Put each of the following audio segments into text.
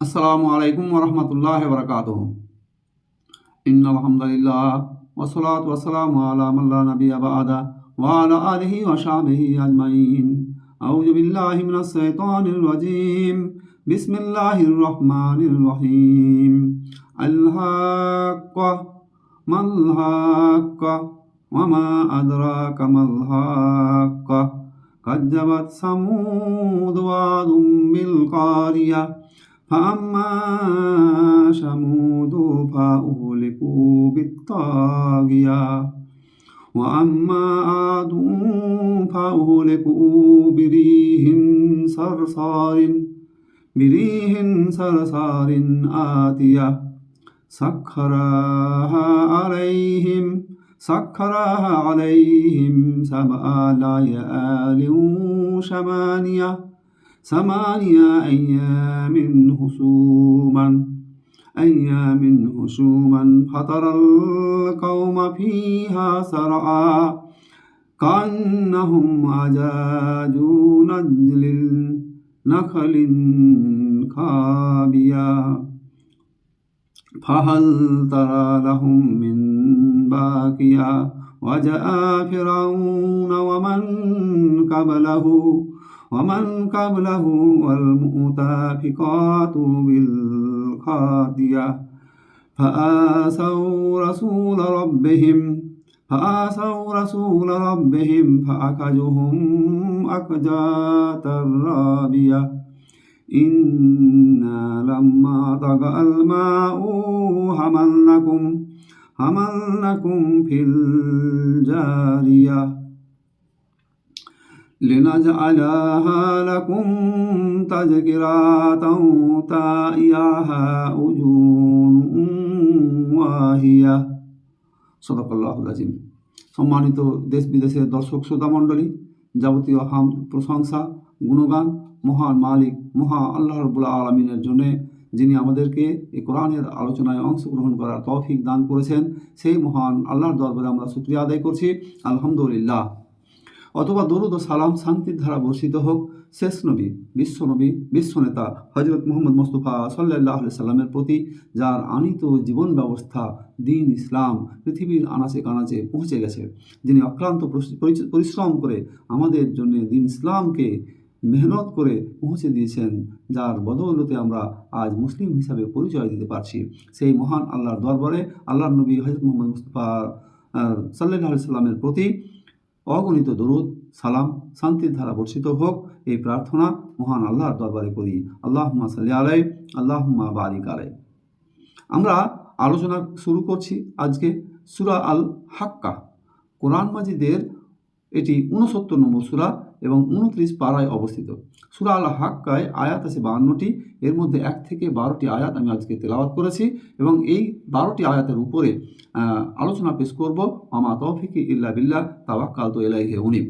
আসসালামু আলাইকুম ওরহমতুল্লাহ বরকাত ইন আলহামদুলিল্লাহ ওসলাত ওসালাম আলা মাল্লা নবী আবাদা ওয়ালা আলিহি ওয়াসাবিহি আজমাইন আউযু বিল্লাহি মিনাশ শাইতানির রাজিম বিসমিল্লাহির রহমানির রহিম আল হাক্কা মাল হাক্কা ওয়ামা আদরাকা মাল হাক্কা كذبت ثمود وعاد بالقارية فأما ثمود فأهلكوا بالطاغية وأما عاد فأهلكوا بريح صرصار بريح صرصار آتية سخرها عليهم سخرها عليهم سبع ليال ثمانية ثمانية أيام حسوما أيام حسوما فطر القوم فيها سرعا. كأنهم أعجاز نجل نخل خابيا فهل ترى لهم من باقيا وجاء فرعون ومن قبله. ومن قبله والمؤتفقات بالخاطية فآسوا رسول ربهم فآسوا رسول ربهم فأخذهم أخذات الرابية إنا لما طغى الماء حملنكم حملنكم في الجارية. لنجعلها لكم تذكرة تائيها أجون واهية صدق الله العظيم সম্মানিত দেশ বিদেশের দর্শক শ্রোতা মণ্ডলী যাবতীয় হাম প্রশংসা গুণগান মহান মালিক মহা আল্লাহ রবুল্লা আলমিনের জন্য যিনি আমাদেরকে এই কোরআনের আলোচনায় অংশগ্রহণ করার তৌফিক দান করেছেন সেই মহান আল্লাহর দরবারে আমরা শুক্রিয়া আদায় করছি আলহামদুলিল্লাহ অথবা দরুদ ও সালাম শান্তির ধারা বর্ষিত হোক। শেষ নবী বিশ্বনবী বিশ্বনেতা হজরত মোহাম্মদ মোস্তফা সাল্লাহ সাল্লামের প্রতি যার আনিত জীবন ব্যবস্থা, দিন ইসলাম পৃথিবীর আনাচে কানাচে পৌঁছে গেছে। যিনি অক্লান্ত পরিশ্রম করে আমাদের জন্য দিন ইসলামকে মেহনত করে পৌঁছে দিয়েছেন, যার বদৌলতে আমরা আজ মুসলিম হিসাবে পরিচয় দিতে পারছি। সেই মহান আল্লাহর দরবারে আল্লাহর নবী হজরত মোহাম্মদ মুস্তফা সাল্লাহ সাল্লামের প্রতি অগণিত দরুদ, সালাম, শান্তির ধারা বর্ষিত হোক, এই প্রার্থনা মহান আল্লাহর দরবারে করি। আল্লাহ সাল্লি আলাই আল্লাহ বারিক আলাই আমরা আলোচনা শুরু করছি আজকে সুরা আল হাক্কা কোরআন মাজিদের এটি উনসত্তর নম্বর সুরা। এবং উনত্রিশ পাড়ায় অবস্থিত। সুরা আল হাক্কায় আয়াত আছে বাহান্নটি, এর মধ্যে এক থেকে বারোটি আয়াত আমি আজকে তেলাওয়াত করেছি এবং এই বারোটি আয়াতের উপরে আলোচনা পেশ করব, আমা তৌফিকি ইল্লা বিল্লাহ তাওয়াক্কাল তো এলাই হে উনিব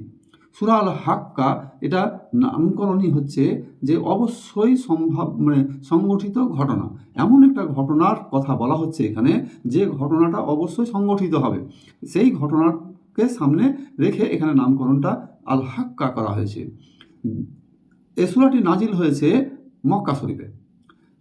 সুরা আল হাক্কা এটা নামকরণই হচ্ছে যে অবশ্যই সম্ভব মানে সংগঠিত ঘটনা। এমন একটা ঘটনার কথা বলা হচ্ছে এখানে যে ঘটনাটা অবশ্যই সংগঠিত হবে। সেই ঘটনাকে সামনে রেখে এখানে নামকরণটা আল হাক্কা করা হয়েছে। এ সূরাটি নাজিল হয়েছে মক্কা শরীফে।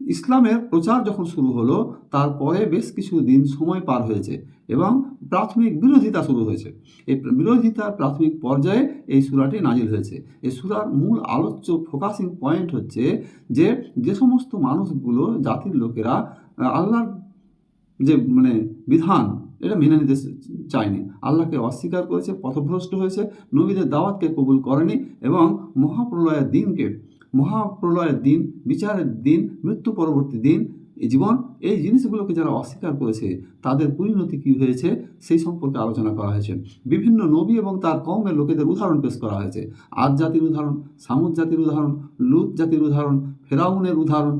ইসলামের প্রচার যখন শুরু হলো, তারপরে বেশ কিছু দিন সময় পার হয়েছে এবং প্রাথমিক বিরোধিতা শুরু হয়েছে। এই বিরোধিতার প্রাথমিক পর্যায়ে এই সূরাটি নাজিল হয়েছে। এই সূরার মূল আলোচ্য ফোকাসিং পয়েন্ট হচ্ছে যে যে সমস্ত মানুষগুলো, জাতির লোকেরা আল্লাহর যে মানে বিধান এটা মেনে নিতে চায়নি। আল্লাহকে অস্বীকার করেছে, পথভ্রষ্ট হয়েছে, নবীদের দাওয়াতকে কবুল করেনি এবং মহাপ্রলয়ের দিনকে মহাপ্রলয়ের দিন, বিচারের দিন, মৃত্যু পরবর্তী দিন, এই জীবন, এই জিনিসগুলোকে যারা অস্বীকার করেছে, তাদের পরিণতি কী হয়েছে? সেই সম্পর্কে আলোচনা করা হয়েছে। বিভিন্ন নবী এবং তার কমের লোকেদের উদাহরণ পেশ করা হয়েছে। আদ জাতির উদাহরণ, সামুদ জাতির উদাহরণ, লুত জাতির উদাহরণ, ফেরাউনের উদাহরণ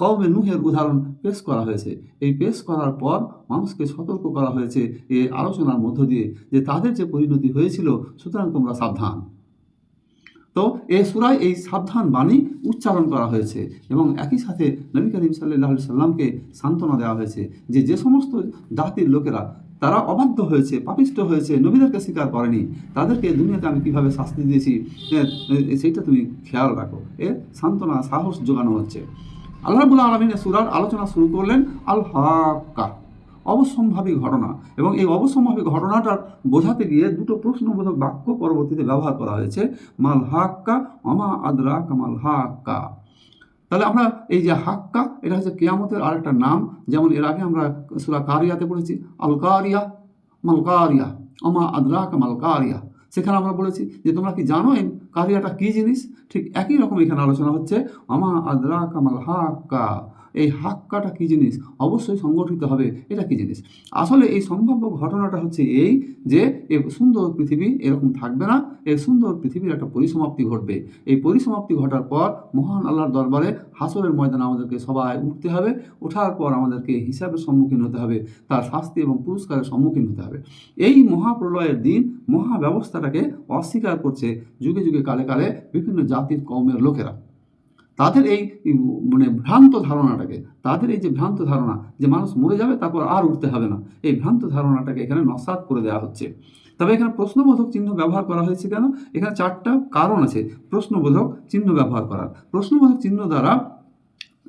আহ, নুহের উদাহরণ পেশ করা হয়েছে। এই পেশ করার পর মানুষকে সতর্ক করা হয়েছে এ আলোচনার মধ্য দিয়ে যে তাদের যে পরিণতি হয়েছিল সুতরাং তোমরা সাবধান। তো এই সুরায় এই সাবধান বাণী উচ্চারণ করা হয়েছে এবং একই সাথে নবী করিম সাল্লাহ সাল্লামকে সান্ত্বনা দেওয়া হয়েছে যে যে সমস্ত জাতির লোকেরা তারা অবাধ্য হয়েছে পাপিষ্ট হয়েছে নবীদেরকে স্বীকার করেনি। তাদেরকে দুনিয়াতে আমি কীভাবে শাস্তি দিয়েছি? এ, এ, সেইটা তুমি খেয়াল রাখো। এ সান্ত্বনা সাহস যোগানো হচ্ছে। আল্লাহ রাবুল আলমিনের সুরার আলোচনা শুরু করলেন আল হাক্কা অবসম্ভাবী ঘটনা। এবং এই অবসম্ভাবী ঘটনাটার বোঝাতে গিয়ে দুটো প্রশ্নবোধক বাক্য পরবর্তীতে ব্যবহার করা হয়েছে মাল হাক্কা অমা আদরা কামাল হাক্কা তাহলে আমরা এই যে হাক্কা, এটা হচ্ছে কেয়ামতের আরেকটা নাম। যেমন এর আগে আমরা সুরা কারিয়াতে পড়েছি আল কারিয়া মাল কারিয়া অমা আদরা কামাল কারিয়া সেখানে আমরা বলেছি যে, তোমরা কি জানো এই কারিয়াটা কী জিনিস? ঠিক একই রকম এখানে আলোচনা হচ্ছে, আমা আদ্রা কামাল হাক্কা। এই হাক্কাটা কী জিনিস? অবশ্যই সংগঠিত হবে, এটা কী জিনিস? আসলে এই সম্ভাব্য ঘটনাটা হচ্ছে এই যে এ সুন্দর পৃথিবী এরকম থাকবে না। এই সুন্দর পৃথিবীর একটা পরিসমাপ্তি ঘটবে। এই পরিসমাপ্তি ঘটার পর মহান আল্লাহর দরবারে হাসরের ময়দানে আমাদেরকে সবাই উঠতে হবে। ওঠার পর আমাদেরকে হিসাবের সম্মুখীন হতে হবে, তার শাস্তি এবং পুরস্কারের সম্মুখীন হতে হবে। এই মহাপ্রলয়ের দিন মহা ব্যবস্থাটাকে অস্বীকার করছে যুগে যুগে কালে কালে বিভিন্ন জাতির কমের লোকেরা। তাদের এই মানে ভ্রান্ত ধারণাটাকে, তাদের এই যে ভ্রান্ত ধারণা যে মানুষ মরে যাবে তারপর আর উঠতে হবে না, এই ভ্রান্ত ধারণাটাকে এখানে নসাত করে দেওয়া হচ্ছে। তবে এখানে প্রশ্নবোধক চিহ্ন ব্যবহার করা হয়েছে কেন? এখানে চারটা কারণ আছে। প্রশ্নবোধক চিহ্ন ব্যবহার করার। প্রশ্নবোধক চিহ্ন দ্বারা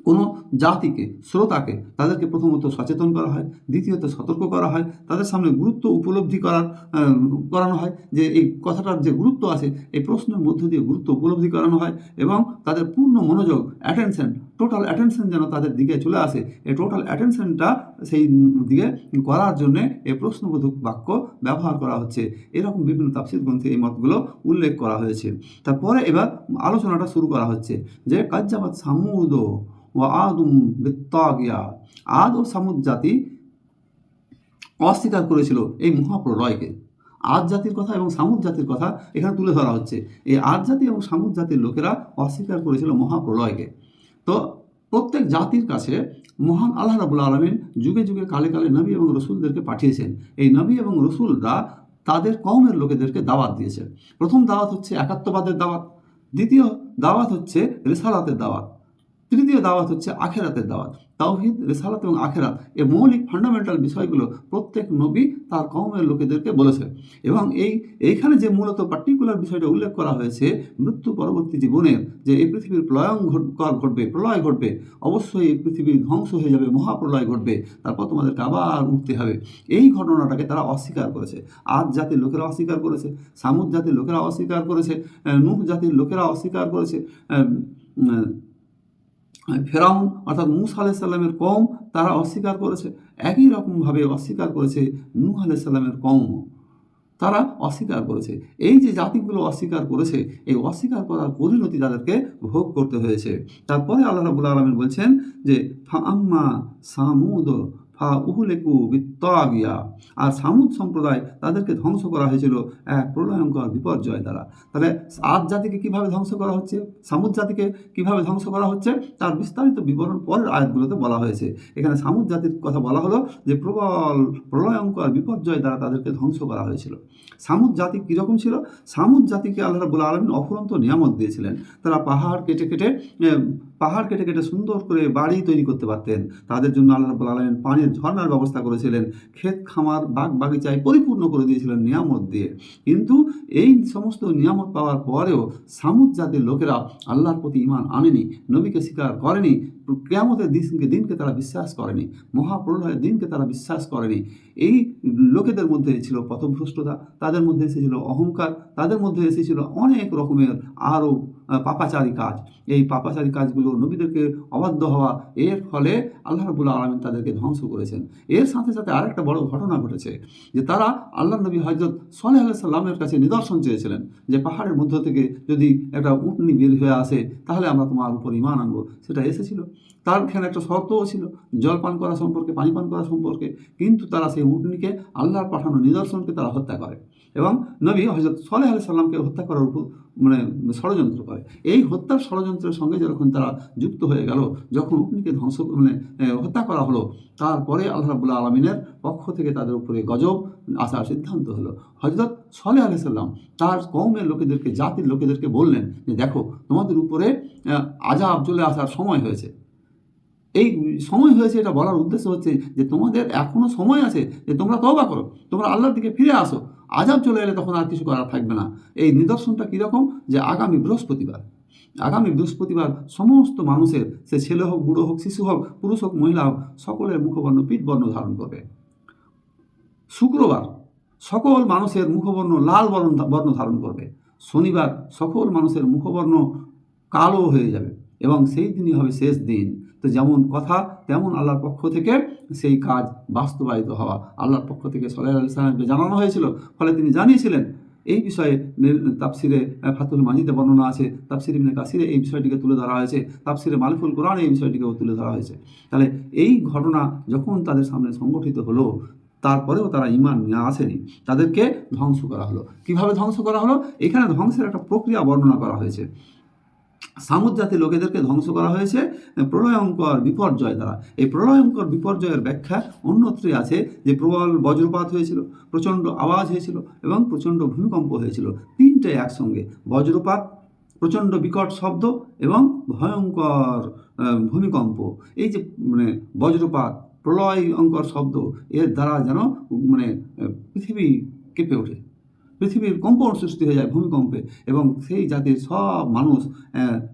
কোনো জাতিকে, শ্রোতাকে তাদেরকে প্রথমত সচেতন করা হয়, দ্বিতীয়ত সতর্ক করা হয়, তাদের সামনে গুরুত্ব উপলব্ধি করার করানো হয় যে এই কথাটার যে গুরুত্ব আছে, এই প্রশ্নের মধ্য দিয়ে গুরুত্ব উপলব্ধি করানো হয় এবং তাদের পূর্ণ মনোযোগ অ্যাটেনশন টোটাল অ্যাটেনশন যেন তাদের দিকে চলে আসে, এই টোটাল অ্যাটেনশনটা সেই দিকে করার জন্য এই প্রশ্নবোধক বাক্য ব্যবহার করা হচ্ছে। এরকম বিভিন্ন তাফসির গ্রন্থে এই মতগুলো উল্লেখ করা হয়েছে। তারপরে এবার আলোচনাটা শুরু করা হচ্ছে যে কাজ্জাবাদ সামুদ ও আদুম বিত্তাগিয়া আদ ও সামুদ জাতি অস্বীকার করেছিল এই মহাপ্রলয়কে। আদ জাতির কথা এবং সামুদ জাতির কথা এখানে তুলে ধরা হচ্ছে। এই আদ জাতি এবং সামুদ জাতির লোকেরা অস্বীকার করেছিল মহাপ্রলয়কে। তো প্রত্যেক জাতির কাছে মহান আল্লাহ রাবুল আলমিন যুগে যুগে কালে কালে নবী এবং রসুলদেরকে পাঠিয়েছেন। এই নবী এবং রসুলরা তাদের কওমের লোকেদেরকে দাওয়াত দিয়েছে। প্রথম দাওয়াত হচ্ছে একাত্মবাদের দাওয়াত। দ্বিতীয় দাওয়াত হচ্ছে রেসালাতের দাওয়াত। তৃতীয় দাওয়াত হচ্ছে আখেরাতের দাওয়াত। তাওহিদ, রেসালাত এবং আখেরাত এই মৌলিক ফান্ডামেন্টাল বিষয়গুলো প্রত্যেক নবী তার কওমের লোকেদেরকে বলেছে। এবং এই, এইখানে যে মূলত পার্টিকুলার বিষয়টা উল্লেখ করা হয়েছে মৃত্যু পরবর্তী জীবনের যে এই পৃথিবীর প্রলয়ং ঘট- ঘটবে, প্রলয় ঘটবে, অবশ্যই এই পৃথিবীর ধ্বংস হয়ে যাবে, মহাপ্রলয় ঘটবে, তারপর তোমাদেরকে আবার উঠতে হবে। এই ঘটনাটাকে তারা অস্বীকার করেছে। আদ জাতির লোকেরা অস্বীকার করেছে, সামুদ জাতির লোকেরা অস্বীকার করেছে নূহ জাতির লোকেরা অস্বীকার করেছে ফেরাউন অর্থাৎ মুসা আলাইসাল্লামের কম তারা অস্বীকার করেছে। একই রকমভাবে অস্বীকার করেছে নূহ আলাইসাল্লামের কমও তারা অস্বীকার করেছে। এই যে জাতিগুলো অস্বীকার করেছে, এই অস্বীকার করার পরিণতি তাদেরকে ভোগ করতে হয়েছে। তারপরে আল্লাহ রাবুল আলমিন বলছেন যে ফাম্মা সামুদ উহুলেকু বিত্তাগিয়া আর সামুদ সম্প্রদায় তাদেরকে ধ্বংস করা হয়েছিল এক প্রলয়ঙ্কর বিপর্যয় দ্বারা। তাহলে আদ জাতিকে কীভাবে ধ্বংস করা হচ্ছে? সামুদ জাতিকে কীভাবে ধ্বংস করা হচ্ছে? তার বিস্তারিত বিবরণ পরের আয়াতগুলোতে বলা হয়েছে। এখানে সামুদ জাতির কথা বলা হলো যে, প্রবল প্রলয়ঙ্কর বিপর্যয় দ্বারা তাদেরকে ধ্বংস করা হয়েছিল। সামুদ জাতি কীরকম ছিল? সামুদ জাতিকে আল্লাহ রাবুল আলমিন অফুরন্ত নিয়ামত দিয়েছিলেন। তারা পাহাড় কেটে কেটে পাহাড় কেটে কেটে সুন্দর করে বাড়ি তৈরি করতে পারতেন। তাদের জন্য আল্লাহ রাবুল আলমিন পানির ঝর্ণার ব্যবস্থা করেছিলেন। ক্ষেত খামার বাগ বাগিচায় পরিপূর্ণ করে দিয়েছিলেন নিয়ামত দিয়ে। কিন্তু এই সমস্ত নিয়ামত পাওয়ার পরেও সামুদ জাতির লোকেরা আল্লাহর প্রতি ইমান আনেনি, নবীকে স্বীকার করেনি, কেয়ামতের দিনকে দিনকে তারা বিশ্বাস করেনি, মহাপ্রলয়ের দিনকে তারা বিশ্বাস করেনি। এই লোকেদের মধ্যে ছিল পথভ্রষ্টতা, তাদের মধ্যে এসেছিল অহংকার, তাদের মধ্যে এসেছিল অনেক রকমের আরও পাপাচারী কাজ। এই পাপাচারী কাজগুলো নবীদেরকে অবাধ্য হওয়া, এর ফলে আল্লাহ রবুল আলমিন তাদেরকে ধ্বংস করেছেন। এর সাথে সাথে আরেকটা বড় ঘটনা ঘটেছে, যে তারা আল্লাহ নবী হজরত সালেহ সাল্লামের কাছে নিদর্শন চেয়েছিলেন, যে পাহাড়ের মধ্য থেকে যদি একটা উটনি বের হয়ে আসে, তাহলে আমরা তোমার উপর ইমান আনব। সেটা এসেছিল। তার এখানে একটা শর্তও ছিল জল পান করা সম্পর্কে পানি পান করা সম্পর্কে। কিন্তু তারা সেই উটনিকে আল্লাহর পাঠানো নিদর্শনকে তারা হত্যা করে। এবং নবী হজরত সালেহ আলি সাল্লামকে হত্যা করার উপর মানে ষড়যন্ত্র করে। এই হত্যার ষড়যন্ত্রের সঙ্গে যখন তারা যুক্ত হয়ে গেল, যখন উটনিকে ধ্বংস মানে হত্যা করা হলো, তারপরে আল্লাহ রাবুল্লাহ আলমিনের পক্ষ থেকে তাদের উপরে গজব আসার সিদ্ধান্ত হলো। হজরত সালেহ আলি সাল্লাম তার কৌমের লোকেদেরকে, জাতির লোকেদেরকে বললেন যে, দেখো, তোমাদের উপরে আজাব চলে আসার সময় হয়েছে। এই সময় হয়েছে এটা বলার উদ্দেশ্য হচ্ছে যে, তোমাদের এখনও সময় আছে যে, তোমরা তবা করো, তোমরা আল্লাহর দিকে ফিরে আসো। আজাব চলে এলে তখন আর কিছু করার থাকবে না। এই নিদর্শনটা কীরকম? যে আগামী বৃহস্পতিবার আগামী বৃহস্পতিবার সমস্ত মানুষের, সে ছেলে হোক, বুড়ো হোক, শিশু হোক, পুরুষ হোক, মহিলা হোক, সকলের মুখবর্ণ পিতবর্ণ ধারণ করবে। শুক্রবার সকল মানুষের মুখবর্ণ, লাল বর্ণ বর্ণ ধারণ করবে। শনিবার সকল মানুষের মুখবর্ণ কালো হয়ে যাবে এবং সেই দিনই হবে শেষ দিন। তো যেমন কথা তেমন আল্লাহর পক্ষ থেকে সেই কাজ বাস্তবায়িত হওয়া। আল্লাহর পক্ষ থেকে সলাহ আলি সাল্লামকে জানানো হয়েছিল। ফলে তিনি জানিয়েছিলেন এই বিষয়ে নে- আহ, ফাতুল মাজিদে বর্ণনা আছে। তাফসির ইবনে কাসিরে এই বিষয়টিকে তুলে ধরা হয়েছে। তাফসিরে মালিফুল কোরআনে এই বিষয়টিকেও তুলে ধরা হয়েছে। তাহলে এই ঘটনা যখন তাদের সামনে সংগঠিত হলো তারপরেও তারা ইমান নিয়ে আসেনি। তাদেরকে ধ্বংস করা হলো। কীভাবে ধ্বংস করা হলো? এখানে ধ্বংসের একটা প্রক্রিয়া বর্ণনা করা হয়েছে। সামুদ জাতির লোকেদেরকে ধ্বংস করা হয়েছে, প্রলয়ঙ্কর বিপর্যয় দ্বারা। এই প্রলয়ঙ্কর বিপর্যয়ের ব্যাখ্যা অন্যত্রে আছে যে প্রবল বজ্রপাত হয়েছিল, প্রচণ্ড আওয়াজ হয়েছিল এবং প্রচণ্ড ভূমিকম্প হয়েছিল। তিনটে একসঙ্গে, বজ্রপাত, প্রচণ্ড বিকট শব্দ এবং ভয়ঙ্কর ভূমিকম্প। এই যে মানে বজ্রপাত, প্রলয়ঙ্কর শব্দ, এর দ্বারা যেন মানে পৃথিবী কেঁপে ওঠে। পৃথিবীর কম্পন সৃষ্টি হয়ে যায় ভূমিকম্পে এবং সেই জাতির সব মানুষ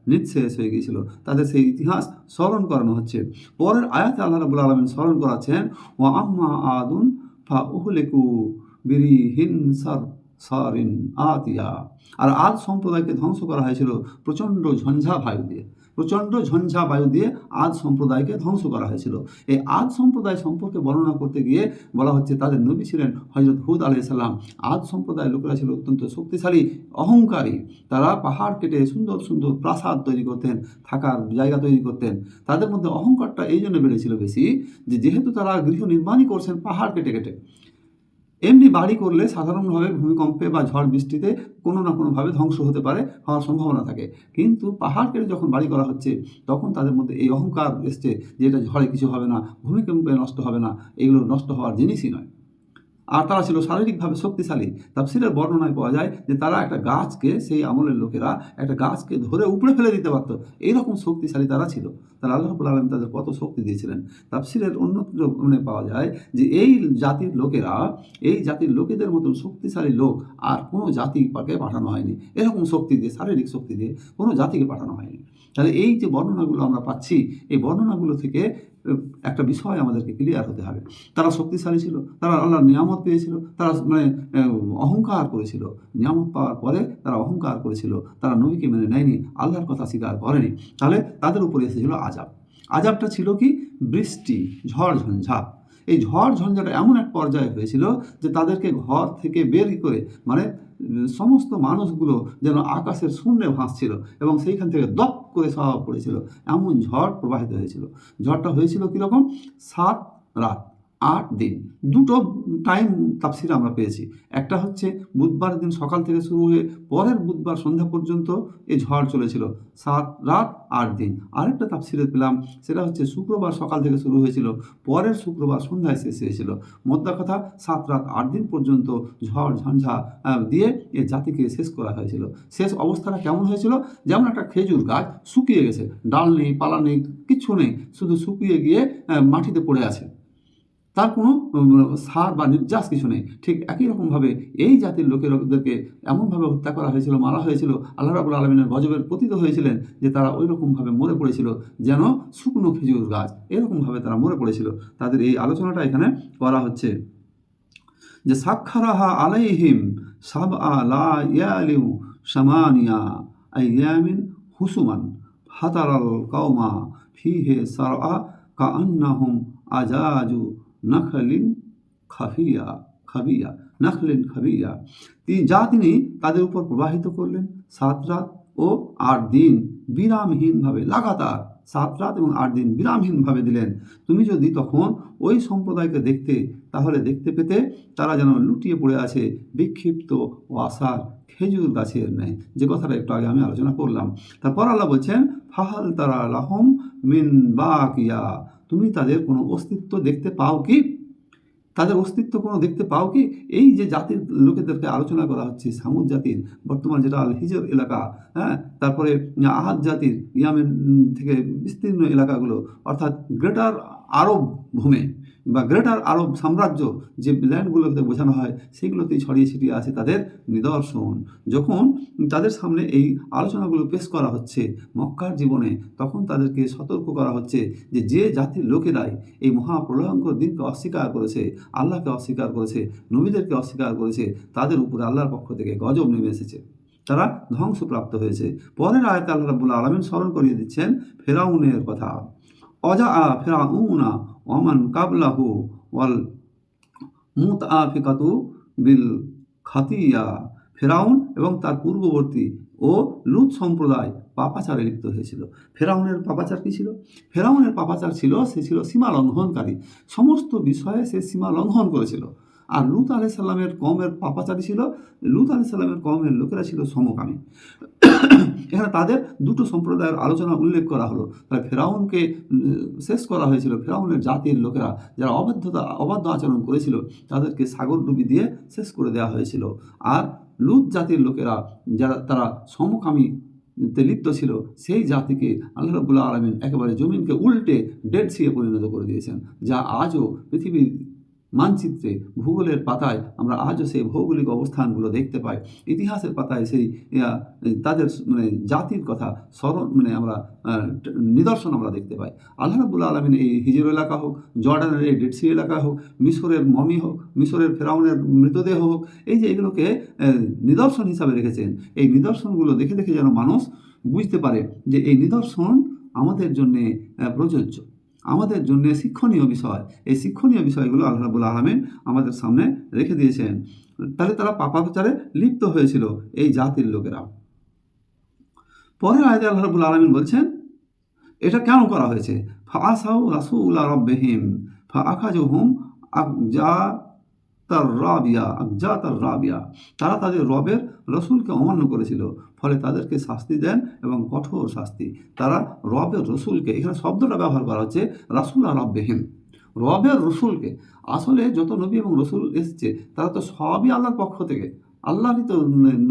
নিঃশেষ হয়ে গিয়েছিল। তাদের সেই ইতিহাস স্মরণ করানো হচ্ছে। পরের আয়াতে আল্লাহ রাবুল আলমিন স্মরণ করাচ্ছেন ও আম্মা আদুন ফা উহলেকু বিরিহিন সার, সারিন আতিয়া। আর আদ সম্প্রদায়কে ধ্বংস করা হয়েছিল প্রচণ্ড ঝঞ্ঝা বায়ু দিয়ে। প্রচণ্ড ঝঞ্ঝা বায়ু দিয়ে আদ সম্প্রদায়কে ধ্বংস করা হয়েছিল। এই আদ সম্প্রদায় সম্পর্কে বর্ণনা করতে গিয়ে বলা হচ্ছে, তাদের নবী ছিলেন হজরত হুদ আলাইসাল্লাম আদ সম্প্রদায়ের লোকেরা ছিল অত্যন্ত শক্তিশালী, অহংকারী। তারা পাহাড় কেটে সুন্দর সুন্দর প্রাসাদ তৈরি করতেন, থাকার জায়গা তৈরি করতেন। তাদের মধ্যে অহংকারটা এই জন্য বেড়েছিল বেশি যে, যেহেতু তারা গৃহ নির্মাণই করছেন পাহাড় কেটে কেটে। এমনি বাড়ি করলে সাধারণভাবে ভূমিকম্পে বা ঝড় বৃষ্টিতে কোনো না কোনোভাবে ধ্বংস হতে পারে, হওয়ার সম্ভাবনা থাকে। কিন্তু পাহাড় কেটে যখন বাড়ি করা হচ্ছে, তখন তাদের মধ্যে এই অহংকার এসছে যে এটা ঝড়ে কিছু হবে না, ভূমিকম্পে নষ্ট হবে না। এগুলো নষ্ট হওয়ার জিনিসই নয়। আর তারা ছিল শারীরিকভাবে শক্তিশালী। তাফসিরের বর্ণনায় পাওয়া যায় যে তারা একটা গাছকে, সেই আমলের লোকেরা একটা গাছকে ধরে উপড়ে ফেলে দিতে পারতো। এইরকম শক্তিশালী তারা ছিল। তারা আল্লাহ রাব্বুল আলম তাদের কত শক্তি দিয়েছিলেন। তাফসিরের অন্যত্র মানে পাওয়া যায় যে এই জাতির লোকেরা, এই জাতির লোকেদের মতন শক্তিশালী লোক আর কোনো জাতিকে পাঠানো হয়নি। এরকম শক্তি দিয়ে, শারীরিক শক্তি দিয়ে কোনো জাতিকে পাঠানো হয়নি। তাহলে এই যে বর্ণনাগুলো আমরা পাচ্ছি, এই বর্ণনাগুলো থেকে একটা বিষয় আমাদেরকে ক্লিয়ার হতে হবে। তারা শক্তিশালী ছিল, তারা আল্লাহর নিয়ামত পেয়েছিল, তারা মানে অহংকার করেছিল। নিয়ামত পাওয়ার পরে তারা অহংকার করেছিল, তারা নবীকে মেনে নেয়নি, আল্লাহর কথা স্বীকার করেনি। তাহলে তাদের উপরে এসেছিল আজাব আজাবটা ছিল কি? বৃষ্টি, ঝড়, ঝঞ্ঝা। এই ঝড়, ঝঞ্ঝাটা এমন এক পর্যায়ে হয়েছিল যে তাদেরকে ঘর থেকে বের করে মানে সমস্ত মানুষগুলো যেন আকাশের শূন্যে ভাসছিল এবং সেইখান থেকে দপ করে সব পড়েছিল। এমন ঝড় প্রবাহিত হয়েছিল। ঝড়টা হয়েছিল কীরকম? সাত রাত। আট দিন। দুটো টাইম তাফসির আমরা পেয়েছি। একটা হচ্ছে বুধবার দিন সকাল থেকে শুরু হয়ে পরের বুধবার সন্ধ্যা পর্যন্ত এই ঝড় চলেছিল, সাত, রাত আট দিন। আরেকটা তাফসিরে পেলাম, সেটা হচ্ছে শুক্রবার সকাল থেকে শুরু হয়েছিল, পরের শুক্রবার সন্ধ্যায় শেষ হয়েছিল। মোদ্দা কথা, সাত, রাত আট দিন পর্যন্ত ঝড়, ঝঞ্ঝা দিয়ে এ জাতিকে শেষ করা হয়েছিল। শেষ অবস্থাটা কেমন হয়েছিল? যেমন একটা খেজুর গাছ শুকিয়ে গেছে, ডাল নেই, পালা নেই কিচ্ছু নেই, শুধু শুকিয়ে গিয়ে মাটিতে পড়ে আছে। তার কোনো সার বা নির্যাস কিছু নেই। ঠিক একই রকমভাবে এই জাতির লোকের লোকদেরকে এমনভাবে হত্যা করা হয়েছিল, মারা হয়েছিল, আল্লাহ রাবুল আলমিনের গজবের পতিত হয়েছিলেন যে তারা ওই রকমভাবে মরে পড়েছিল, যেন শুকনো খেজুর গাছ। এরকমভাবে তারা মরে পড়েছিল। তাদের এই আলোচনাটা এখানে করা হচ্ছে যে, সাক্ষারাহা আলাইহিম সাব আলা ইয়ালিউ সামানিয়া আইয়ামিন হুসুমান হাতারাল কাউমা ফিহে সারআ কাআন্নাহুম আজাজু নাখলিন খাফিয়া, খাবিয়া, নাখলিন খাবিয়া। তিনি যা তিনি তাদের উপর প্রবাহিত করলেন সাত রাত ও আট দিন বিরামহীনভাবে, লাগাতার সাত রাত এবং আট দিন বিরামহীনভাবে দিলেন। তুমি যদি তখন ওই সম্প্রদায়কে দেখতে, তাহলে দেখতে পেতে তারা যেন লুটিয়ে পড়ে আছে বিক্ষিপ্ত ও আশার খেজুর গাছের ন্যায়। যে কথাটা একটু আগে আমি আলোচনা করলাম। তারপর আল্লাহ বলছেন, ফাহাল তারা লাহম মিন বাকিয়া। তুমি তাদের কোনো অস্তিত্ব দেখতে পাও কি? তাদের অস্তিত্ব কোনো দেখতে পাও কি? এই যে জাতির লোকেদেরকে আলোচনা করা হচ্ছে, সামুদ জাতির, বর্তমান যেটা আল হিজর এলাকা হ্যাঁ? তারপরে আহাদ জাতির, ইয়ামেন থেকে বিস্তীর্ণ এলাকাগুলো, অর্থাৎ গ্রেটার আরব ভূমে বা গ্রেটার আরব সাম্রাজ্য যে ল্যান্ডগুলোতে বোঝানো হয়, সেগুলোতেই ছড়িয়ে ছিটিয়ে আছে তাদের নিদর্শন। যখন তাদের সামনে এই আলোচনাগুলো পেশ করা হচ্ছে মক্কার জীবনে, তখন তাদেরকে সতর্ক করা হচ্ছে যে যে জাতির লোকেরাই এই মহাপ্রলয়ঙ্কর দিনকে অস্বীকার করেছে, আল্লাহকে অস্বীকার করেছে, নবীদেরকে অস্বীকার করেছে, তাদের উপরে আল্লাহর পক্ষ থেকে গজব নেমে এসেছে। তারা ধ্বংসপ্রাপ্ত হয়েছে। পরের আয়তে রাবুল আলমিন স্মরণ করিয়ে দিচ্ছেন ফেরাউনের কথা। অজা আ ফেরাউনা ওমান কাবলাহু ওয়াল মুত আফিকাতু বিল খাতিয়া। ফেরাউন এবং তার পূর্ববর্তী ও লুত সম্প্রদায় পাপাচারে লিপ্ত হয়েছিল। ফেরাউনের পাপাচার কী ছিল? ফেরাউনের পাপাচার ছিল, সে ছিল সীমা লঙ্ঘনকারী। সমস্ত বিষয়ে সে সীমা লঙ্ঘন করেছিল। আর লুত আলাই সাল্লামের কমের পাপাচারী ছিল, লুত আলাই সাল্লামের কমের লোকেরা ছিল সমকামী। এখানে তাদের দুটো সম্প্রদায়ের আলোচনা উল্লেখ করা হলো। তাহলে ফেরাউনকে শেষ করা হয়েছিল ফেরাউনের জাতির লোকেরা যারা অবাধ্যতা, অবাধ্য আচরণ করেছিল, তাদেরকে সাগর ডুবি দিয়ে শেষ করে দেওয়া হয়েছিল। আর লুত জাতির লোকেরা যারা, তারা সমকামী লিপ্ত ছিল, সেই জাতিকে আল্লাহ রবুল্লাহ আলমিন একেবারে জমিনকে উল্টে ডেড সিয়ে পরিণত করে দিয়েছেন, যা আজও পৃথিবীর মানচিত্রে ভূগোলের পাতায় আমরা আজও সেই ভৌগোলিক অবস্থানগুলো দেখতে পাই। ইতিহাসের পাতায় সেই তাদের মানে জাতির কথা স্মরণ মানে আমরা নিদর্শন আমরা দেখতে পাই। আল্লাহ রাবুল আলমিন এই হিজর এলাকা হোক, জর্ডানের এই ডেডসি এলাকা হোক, মিশরের মমি হোক, মিশরের ফেরাউনের মৃতদেহ হোক, এই যে এগুলোকে নিদর্শন হিসাবে রেখেছেন, এই নিদর্শনগুলো দেখে দেখে যেন মানুষ বুঝতে পারে যে এই নিদর্শন আমাদের জন্যে প্রযোজ্য। আমাদের জন্য শিক্ষণীয় বিষয়। এই শিক্ষণীয় বিষয়গুলো আল্লাহ রাবুল আলমিন আমাদের সামনে রেখে দিয়েছেন। তাহলে তারা পাপাচারে লিপ্ত হয়েছিল এই জাতির লোকেরা। পরে আয়তে আল্লাহ রাবুল আলমিন বলছেন, এটা কেন করা হয়েছে? ফা আসাউ রাসুল্লাহ রব্বেহিম ফা আখাজু হুম আকজা তার রাবিয়া আকজা তার রাবিয়া তারা তাদের রবের রসুলকে অমান্য করেছিল, ফলে তাদেরকে শাস্তি দেন এবং কঠোর শাস্তি। তারা রবের রসুলকে, এখানে শব্দটা ব্যবহার করা হচ্ছে রাসুল্লাহ রব্বেহিম। রবের রসুলকে, আসলে যত নবী এবং রসুল এসছে, তারা তো সবই আল্লাহর পক্ষ থেকে, আল্লাহরই তো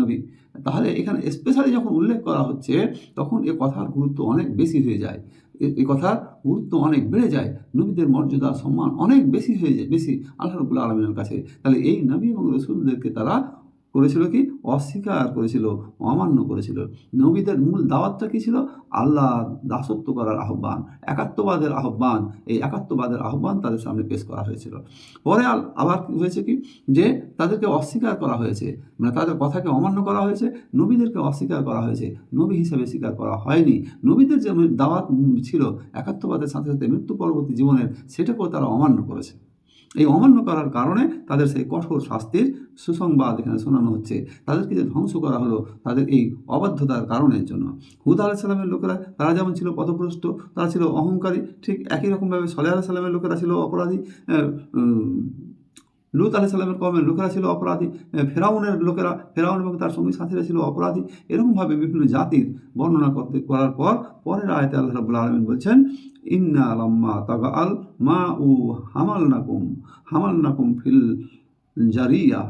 নবী। তাহলে এখানে স্পেশালি যখন উল্লেখ করা হচ্ছে, তখন এ কথার গুরুত্ব অনেক বেশি হয়ে যায়। এই কথা গুরুত্ব অনেক বেড়ে যায়। নবীদের মর্যাদা, সম্মান অনেক বেশি হয়ে যায়, বেশি। আল্লাহ রবুল্লা আলমিনের কাছে। তাহলে এই নবী এবং রসুলদেরকে তারা করেছিল কি? অস্বীকার করেছিল, অমান্য করেছিল। নবীদের মূল দাওয়াতটা কি ছিল? আল্লাহ দাসত্ব করার আহ্বান, একাত্মবাদের আহ্বান। এই একাত্মবাদের আহ্বান তাদের সামনে পেশ করা হয়েছিল। পরে আবার হয়েছে কি? যে তাদেরকে অস্বীকার করা হয়েছে। মানে তাদের কথাকে অমান্য করা হয়েছে, নবীদেরকে অস্বীকার করা হয়েছে। নবী হিসেবে স্বীকার করা হয়নি। নবীদের যে দাওয়াত ছিল, একাত্মবাদের সাথে সাথে মৃত্যু পরবর্তী জীবনের, সেটাকেও তারা অমান্য করেছে। এই অমান্য করার কারণে তাদের সেই কঠোর শাস্তির সুসংবাদ এখানে শোনানো হচ্ছে। তাদেরকে যে ধ্বংস করা হলো, তাদের এই অবাধ্যতার কারণের জন্য। হুদা আলাহ সাল্লামের লোকেরা তারা যেমন ছিল পথভ্রষ্ট, তারা ছিল অহংকারী, ঠিক একই রকমভাবে সলে আলাহ সাল্লামের লোকেরা ছিল অপরাধী লুত আলাহ সাল্লামের কমের লোকেরা ছিল অপরাধী। ফেরাউনের লোকেরা, ফেরাউন এবং তার সঙ্গী সাথীরা ছিল অপরাধী। এরকমভাবে বিভিন্ন জাতির বর্ণনা করতে, করার পর পরের আয়তে আল্লাহ রাবুল্লাহ আলমিন বলছেন, ইন্না আলাম্মা তাগা আল মা উ হামাল নাকুম হামাল নাকুম ফিল জারিয়া।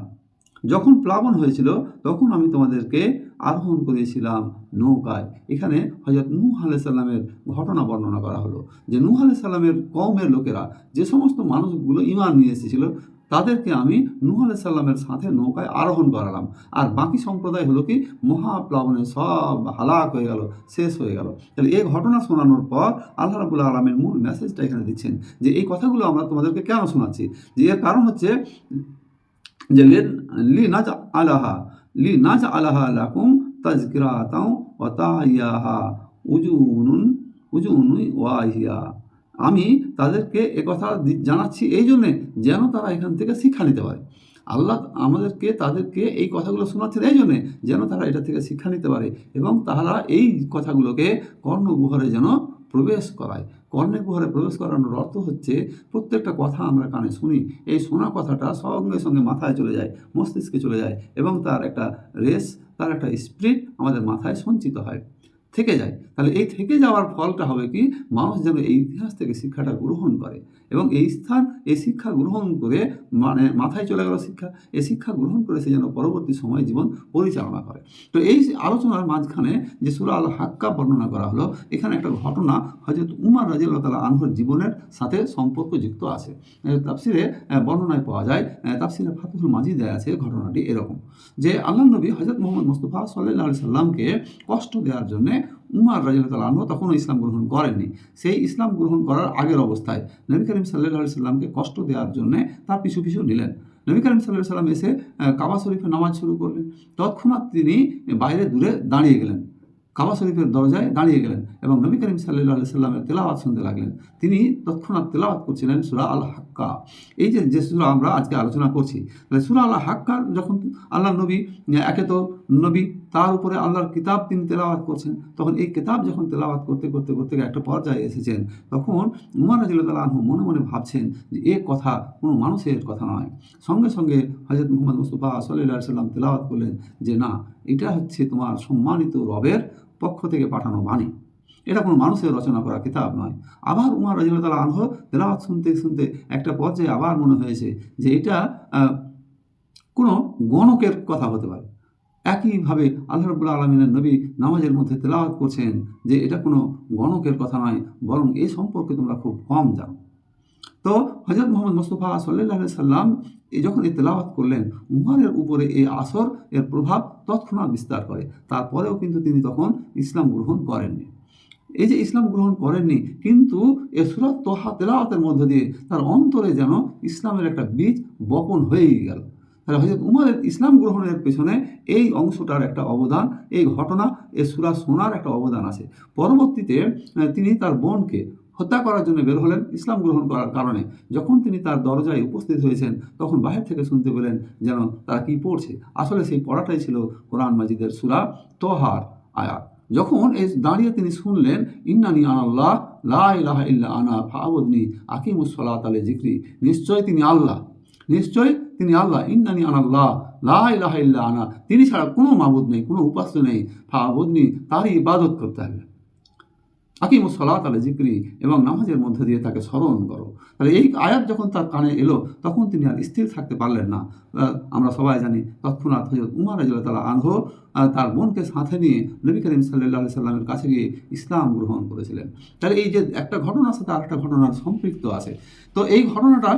যখন প্লাবন হয়েছিল, তখন আমি তোমাদেরকে আরোহণ করিয়েছিলাম নৌকায়। এখানে হজরত নূহ আলাহ সাল্লামের ঘটনা বর্ণনা করা হলো। যে নূহ আলাহ সাল্লামের কওমের লোকেরা যে সমস্ত মানুষগুলো ইমান নিয়ে এসেছিল তাদেরকে আমি নূহ আলাহ সাল্লামের সাথে নৌকায় আরোহণ করালাম। আর বাকি সম্প্রদায় হলো কি? মহাপ্লাবনে সব হালাক হয়ে গেল, শেষ হয়ে গেল। তাহলে এই ঘটনা শোনানোর পর আল্লাহ রাবুল্লাহ আলমের মূল মেসেজটা এখানে দিচ্ছেন যে এই কথাগুলো আমরা তোমাদেরকে কেন শোনাচ্ছি? যে এর কারণ হচ্ছে যে লি- নাজ আলাহা, লি নাজ আলাহা লাকুম তাজকিরাতাও ওয়া তাহিয়াহা, উজুনুন, উজুনুই ওয়াহিয়া। আমি তাদেরকে একথা দি- জানাচ্ছি এই জন্যে যেন তারা এখান থেকে শিক্ষা নিতে পারে। আল্লাহ আমাদেরকে তাদেরকে এই কথাগুলো শোনাচ্ছেন এই জন্যে যেন তারা এটা থেকে শিক্ষা নিতে পারে এবং তারা এই কথাগুলোকে কর্ণগুহরে যেন প্রবেশ করায়। কর্ণে গুহরে প্রবেশ করানোর অর্থ হচ্ছে প্রত্যেকটা কথা আমরা কানে শুনি, এই শোনা কথাটা সঙ্গে সঙ্গে মাথায় চলে যায়, মস্তিষ্কে চলে যায় এবং তার একটা রেস তার একটা স্প্রিট আমাদের মাথায় সঞ্চিত হয়। থেকে যায়। তাহলে এই থেকে যাওয়ার ফলটা হবে কি? মানুষ যেন এই ইতিহাস থেকে শিক্ষাটা গ্রহণ করে এবং এই স্থান এই শিক্ষা গ্রহণ করে মানে মাথায় চলে গেল শিক্ষা এই শিক্ষা গ্রহণ করে সে যেন পরবর্তী সময় জীবন পরিচালনা করে। তো এই আলোচনার মাঝখানে যে সুরা আল হাক্কা বর্ণনা করা হলো এখানে একটা ঘটনা হজরত উমার রাজিউল্লাহ তালা আনহর জীবনের সাথে সম্পর্কযুক্ত আছে। এ, তাফসিরে বর্ণনায় পাওয়া যায় আহ, তাফসিরে ফাতুহুল মাজিদে আছে ঘটনাটি এরকম যে আল্লাহ নবী হজরত মোহাম্মদ মুস্তফা সাল্লাহ সাল্লামকে কষ্ট দেওয়ার জন্যে উমার রাজিউল্লাহ আনহু তখনও ইসলাম গ্রহণ করেননি। সেই ইসলাম গ্রহণ করার আগের অবস্থায় নবী করিম সাল্লাহ সাল্লামকে কষ্ট দেওয়ার জন্যে তার পিছু পিছু নিলেন। নবী করিম সাল্লাহ সাল্লাম এসে কাবা শরীফে নামাজ শুরু করলেন। তৎক্ষণাৎ তিনি বাইরে দূরে দাঁড়িয়ে গেলেন। কাবা শরীফের দরজায় দাঁড়িয়ে গেলেন এবং নবী করিম সাল্লাহ আলি সাল্লামের তেলাওয়াত শুনতে লাগলেন। তিনি তৎক্ষণাৎ তেলাওয়াত করছিলেন সুরা আল হাক্কা এই যে যে সুরা আমরা আজকে আলোচনা করছি সুরা আল হাক্কার যখন আল্লাহ নবী, একে তো নবী তার উপরে আল্লাহর কিতাব তিনি তেলাওয়াত করছেন। তখন এই কিতাব যখন তেলাওয়াত করতে করতে করতে একটা পর্যায়ে এসেছেন, তখন উমার রাজিল্লাহ আনহু মনে মনে ভাবছেন যে এ কথা কোনো মানুষের কথা নয়। সঙ্গে সঙ্গে হজরত মোহাম্মদ মুস্তফা সাল্লাহ সাল্লাম তেলাওয়াত করলেন যে, না, এটা হচ্ছে তোমার সম্মানিত রবের পক্ষ থেকে পাঠানো বাণী। এটা কোনো মানুষের রচনা করা কিতাব নয়। আবার উমার রাজিউল্লাহ আনহ তেলাওয়াত শুনতে শুনতে একটা পর্যায়ে আবার মনে হয়েছে যে, এটা কোনো গণকের কথা হতে পারে। একইভাবে আল্লাহ রবুল্লা আলমিনের নবী নামাজের মধ্যে তেলাওয়াত করছেন যে এটা কোনো গণকের কথা নয়, বরং এই সম্পর্কে তোমরা খুব কম জানো। তো হজরত মোহাম্মদ মুস্তফা সাল্লাহ সাল্লাম এই যখন এই তেলাওয়াত করলেন উমারের উপরে এই আসর, এর প্রভাব তৎক্ষণাৎ বিস্তার করে। তারপরেও কিন্তু তিনি তখন ইসলাম গ্রহণ করেননি। এই যে ইসলাম গ্রহণ করেননি, কিন্তু এ সুরাত তোহা তেলাওয়াতের মধ্য দিয়ে তার অন্তরে যেন ইসলামের একটা বীজ বপন হয়েই গেল। তাহলে হজরত উমরের ইসলাম গ্রহণের পেছনে এই অংশটার একটা অবদান, এই ঘটনা এ সুরা শোনার একটা অবদান আছে। পরবর্তীতে তিনি তার বোনকে হত্যা করার জন্য বের হলেন ইসলাম গ্রহণ করার কারণে। যখন তিনি তার দরজায় উপস্থিত হয়েছেন, তখন বাহির থেকে শুনতে পেলেন যেন তারা কি পড়ছে। আসলে সেই পড়াটাই ছিল কোরআন মাজিদের সুরা তোহার আয়াত। যখন এই দাঁড়িয়ে তিনি শুনলেন, ইন্নানি আনাল্লাহ, লা ইল্লা আনা ফাবুদনি আকিমুস সালাত আলে জিক্রি নিশ্চয় তিনি আল্লাহ। নিশ্চয় তিনি আল্লাহ, ইন্নানি আনাল্লাহ লা ইলাহা ইল্লা আনা। তিনি ছাড়া কোনো মাবুদ নেই, কোনো উপাস্য নেই। ফাবুদনি তারই ইবাদত করতে হবে। আকিম সলাত আলে জিক্রি এবং নামাজের মধ্যে দিয়ে তাকে স্মরণ করো। তাহলে এই আয়াত যখন তার কানে এলো, তখন তিনি আর স্থির থাকতে পারলেন না। আমরা সবাই জানি, তৎক্ষণাৎ হজরত উমার রাজিউল্লাহ তালা আনহ তার বোনকে সাথে নিয়ে নবী করিম সাল্লাহ সাল্লামের কাছে গিয়ে ইসলাম গ্রহণ করেছিলেন। তাহলে এই যে একটা ঘটনার সাথে আর একটা ঘটনার সম্পৃক্ত আছে। তো এই ঘটনাটা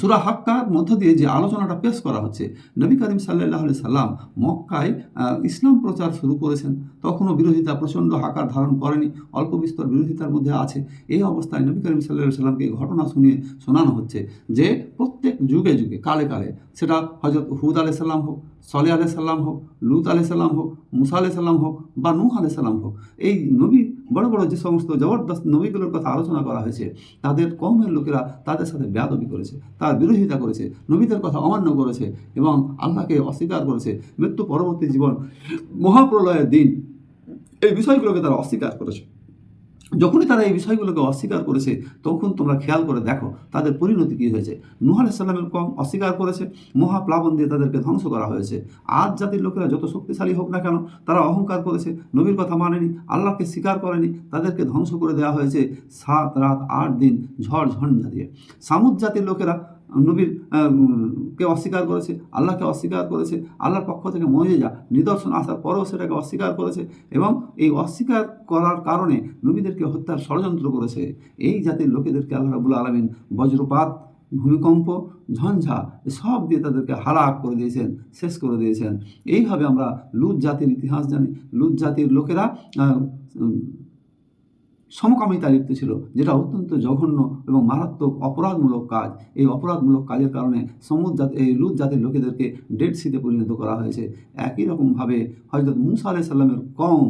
সুরা হাক্কার মধ্য দিয়ে যে আলোচনাটা পেশ করা হচ্ছে, নবী করিম সাল্লাহ আলি সাল্লাম মক্কায় ইসলাম প্রচার শুরু করেছেন। তখনও বিরোধিতা প্রচণ্ড আকার ধারণ করেনি, অল্প বিস্তর বিরোধিতার মধ্যে আছে। এই অবস্থায় নবী করিম সাল্লাহ সাল্লামকে ঘটনা শুনিয়ে শোনানো হচ্ছে যে, প্রত্যেক যুগে যুগে, কালে কালে, সেটা হজরত হুদ আলাই সাল্লাম হোক সলে আলাই সাল্লাম হোক, লুত আলাই সাল্লাম হোক, মুসা আলাই সাল্লাম হোক বা নূহ আলাই সাল্লাম হোক, এই নবী বড় বড় যে সমস্ত জবরদস্ত নবীগুলোর কথা আলোচনা করা হয়েছে, তাদের কমের লোকেরা তাদের সাথে ব্যাদবি করেছে, তার বিরোধিতা করেছে, নবীদের কথা অমান্য করেছে এবং আল্লাহকে অস্বীকার করেছে। মৃত্যু পরবর্তী জীবন মহাপ্রলয়ের দিন। এই বিষয়গুলোকে তারা অস্বীকার করেছে। যখনই তারা এই বিষয়গুলোকে অস্বীকার করেছে, তখন তোমরা খেয়াল করে দেখো তাদের পরিণতি কী হয়েছে। নুহ কম অস্বীকার করেছে, মহাপ্লাবন দিয়ে তাদেরকে ধ্বংস করা হয়েছে। আজ জাতির লোকেরা যত শক্তিশালী হোক না কেন, তারা অহংকার করেছে, নবীর কথা মানেনি, আল্লাহকে স্বীকার করেনি, তাদেরকে ধ্বংস করে দেওয়া হয়েছে সাত রাত, আট দিন ঝড় ঝঞ্ঝা দিয়ে। সামুদ জাতির লোকেরা নবীর কে অস্বীকার করেছে, আল্লাহকে অস্বীকার করেছে, আল্লাহর পক্ষ থেকে মজে যা, নিদর্শন আসার পরেও সেটাকে অস্বীকার করেছে এবং এই অস্বীকার করার কারণে নবীদেরকে হত্যার ষড়যন্ত্র করেছে। এই জাতির লোকেদেরকে আল্লাহ রাবুল আলমিন বজ্রপাত, ভূমিকম্প, ঝঞ্ঝা সব দিয়ে তাদেরকে হারাক করে দিয়েছেন, শেষ করে দিয়েছেন। এইভাবে আমরা লুত জাতির ইতিহাস জানি। লুত জাতির লোকেরা সমকামিতা লিপ্ত ছিল, যেটা অত্যন্ত জঘন্য এবং মারাত্মক অপরাধমূলক কাজ। এই অপরাধমূলক কাজের কারণে সমুদ জাতি, এই লুত জাতির লোকেদেরকে ডেড সিতে পরিণত করা হয়েছে। একই রকমভাবে হজরত মুসা আলাইসাল্লামের কম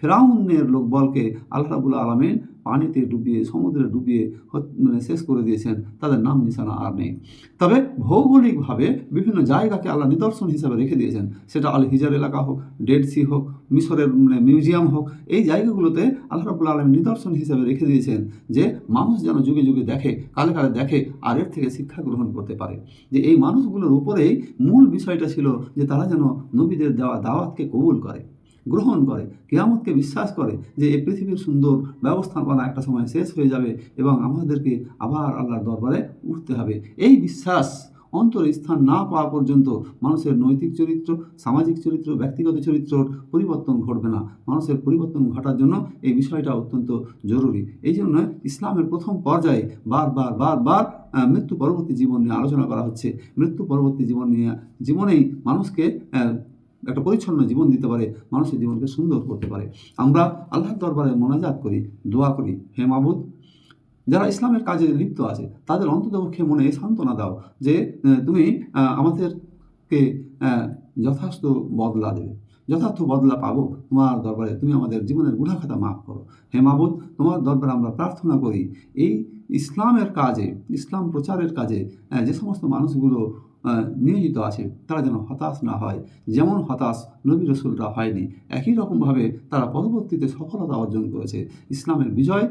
ফেরাউনের লোক বলকে আল্লাহ রাবুল আলমেন পানিতে ডুবিয়ে, সমুদ্রে ডুবিয়ে মানে শেষ করে দিয়েছেন। তাদের নাম নিশানা আর নেই। তবে ভৌগোলিকভাবে বিভিন্ন জায়গাকে আল্লাহ নিদর্শন হিসাবে রেখে দিয়েছেন। সেটা আল হিজার এলাকা হোক, ডেড সি হোক, মিশরের মানে মিউজিয়াম হোক, এই জায়গাগুলোতে আল্লাহ রাবুল আলম নিদর্শন হিসাবে রেখে দিয়েছেন যে মানুষ যেন যুগে যুগে দেখে, কালে কালে দেখে আর এর থেকে শিক্ষা গ্রহণ করতে পারে। যে এই মানুষগুলোর উপরেই মূল বিষয়টা ছিল যে তারা যেন নবীদের দেওয়া দাওয়াতকে কবুল করে। গ্রহণ করে, কেয়ামতকে বিশ্বাস করে যে এই পৃথিবীর সুন্দর ব্যবস্থাপনা একটা সময় শেষ হয়ে যাবে এবং আমাদেরকে আবার আল্লাহর দরবারে উঠতে হবে। এই বিশ্বাস অন্তরে স্থান না পাওয়া পর্যন্ত মানুষের নৈতিক চরিত্র, সামাজিক চরিত্র, ব্যক্তিগত চরিত্রর পরিবর্তন ঘটবে না। মানুষের পরিবর্তন ঘটার জন্য এই বিষয়টা অত্যন্ত জরুরি। এই জন্য ইসলামের প্রথম পর্যায়ে বারবার বারবার মৃত্যু পরবর্তী জীবন নিয়ে আলোচনা করা হচ্ছে। মৃত্যু পরবর্তী জীবন নিয়ে, জীবনেই মানুষকে একটা পরিচ্ছন্ন জীবন দিতে পারে, মানুষের জীবনকে সুন্দর করতে পারে। আমরা আল্লাহর দরবারে মোনাজাত করি, দোয়া করি, হে মাবুদ, যারা ইসলামের কাজে লিপ্ত আছে, তাদের অন্ততপক্ষে মনে সান্ত্বনা দাও যে তুমি আমাদেরকে যথার্থ বদলা দেবে। যথার্থ বদলা পাবো তোমার দরবারে। তুমি আমাদের জীবনের গুণাখাতা মাফ করো। হে মাবুদ, তোমার দরবারে আমরা প্রার্থনা করি, এই ইসলামের কাজে, ইসলাম প্রচারের কাজে যে সমস্ত মানুষগুলো নিয়োজিত আছে, তারা যেন হতাশ না হয়। যেমন হতাশ নবী রসুলরা হয়নি, একই রকমভাবে তারা পরবর্তীতে সফলতা অর্জন করেছে। ইসলামের বিজয়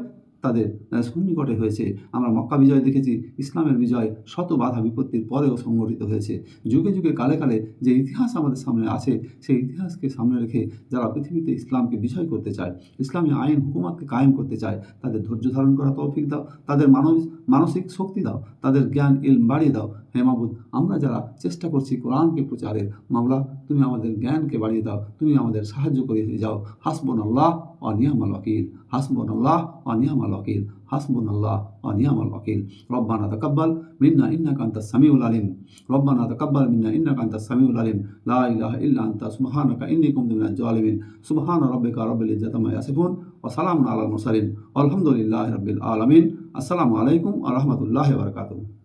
তাদের সন্নিকটে হয়েছে। আমরা মক্কা বিজয় দেখেছি, ইসলামের বিজয় শত বাধা বিপত্তির পরেও সংগঠিত হয়েছে। যুগে যুগে, কালে কালে যে ইতিহাস আমাদের সামনে আছে, সেই ইতিহাসকে সামনে রেখে যারা পৃথিবীতে ইসলামকে বিজয় করতে চায়, ইসলামী আইন, হুকুমাতকে কায়েম করতে চায়, তাদের ধৈর্য ধারণ করা তৌফিক দাও, তাদের মানব, মানসিক শক্তি দাও, তাদের জ্ঞান, ইলম বাড়িয়ে দাও। হে মাবুদ, আমরা যারা চেষ্টা করছি কোরআনকে প্রচারের মামলা তুমি আমাদের জ্ঞানকে বাড়িয়ে দাও, তুমি আমাদের সাহায্য করে যাও। হাসবন আল্লাহ অনিয়ামাল ওয়াকিল হাসবন আল্লাহ অনিয়ামাল ওয়াকিল হাসবন আল্লাহ অনিয়ামাল ওয়াকিল রব্বানা তাকাব্বাল মিন্না ইন্নাকা আনতাস সামিউল আলিম রব্বানা তাকাব্বাল মিন্না ইন্নাকা আনতাস সামিউল আলিম লা ইলাহা ইল্লা আনতা সুবহানাকা ইন্নী কুনতু মিনাজ জালিমিন সুবহানা রাব্বিকা রাব্বিল ইজ্জাতি আম্মা ইয়াসিফুন ওয়া সালামুন আলাল মুরসালিন আলহামদুলিল্লাহি রাব্বিল আলামিন আসসালামু আলাইকুম ওয়া রাহমাতুল্লাহি ওয়া বারাকাতুহু